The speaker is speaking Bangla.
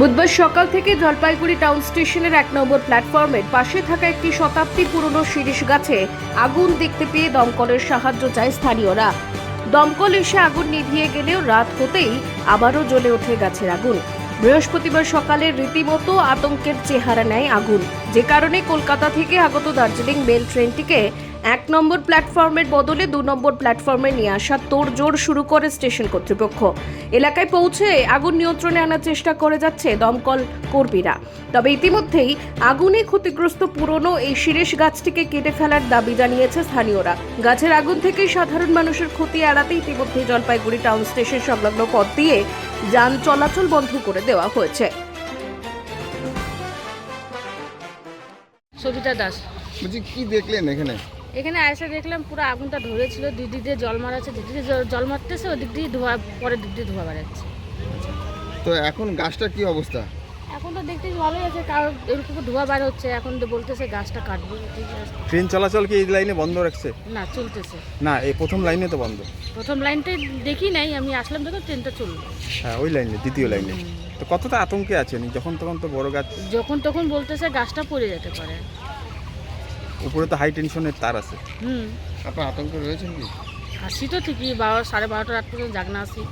বুধবার সকাল থেকে জলপাইগুড়ি টাউন স্টেশনের এক নম্বর প্ল্যাটফর্মের পাশে থাকা একটি শতাব্দী পুরনো শিরিষ গাছে আগুন দেখতে পেয়ে দমকলের সাহায্য চায় স্থানীয়রা। দমকল এসে আগুন নিভিয়ে গেলেও রাত হতেই আবারও জ্বলে ওঠে গাছের আগুন। বৃহস্পতিবার সকালে রীতিমতো আতঙ্কের চেহারা নেয় আগুন। যে কারণে কলকাতা থেকে আগত দার্জিলিং মেল ট্রেনটিকে এক নম্বর প্ল্যাটফর্মের বদলে দু নম্বর প্ল্যাটফর্মে নিয়ে আসা তোড়জোড় শুরু করে স্টেশন কর্তৃপক্ষ। এলাকায় পৌঁছে আগুন নিয়ন্ত্রণে আনার চেষ্টা করে যাচ্ছে দমকল কর্মীরা। তবে ইতিমধ্যেই আগুনে ক্ষতিগ্রস্ত পুরনো এই শিরিষ গাছটিকে কেটে ফেলার দাবি জানিয়েছে স্থানীয়রা। গাছের আগুন থেকে সাধারণ মানুষের ক্ষতি এড়াতে ইতিমধ্যে জলপাইগুড়ি টাউন স্টেশন সংলগ্ন পথ দিয়ে যান চলাচল বন্ধ করে দেওয়া হয়েছে। সবিতা দাস। বলছি কি দেখলেন এখানে? এখানে এসে দেখলাম পুরো আগুনটা ধরেছিল দুই দিক দিয়ে জল মারাচ্ছে দিক দিয়ে জল- জল মারতেছে ওদিক দিয়ে ধোয়া পরে দিক দিয়ে ধোয়া বেড়াচ্ছে তো এখন গাছটার কি অবস্থা? এখন তো দেখতে ভালোই আছে কারণ এরকম ধোয়া বার হচ্ছে এখন তো বলতেছে গাছটা কাটবো। ট্রেন চলাচল কি এই লাইনে বন্ধ রাখছে? না চলতেছে। না এই প্রথম লাইনে তো বন্ধ। প্রথম লাইনটাই দেখি নাই আমি আসলাম যখন ট্রেনটা চলল। হ্যাঁ ওই লাইনে দ্বিতীয় লাইনে। তো কতটা আতঙ্কে আছেন? যখন তখন তো বড় গাছ যখন তখন বলতেছে গাছটা পড়ে যেতে পারে। উপরে তো হাই টেনশনের তার আছে। হুম। আপনার আতঙ্ক রয়েছেন কি? আসি তো ঠিকই বারো সাড়ে বারোটা রাত পর্যন্ত জাগনা আসি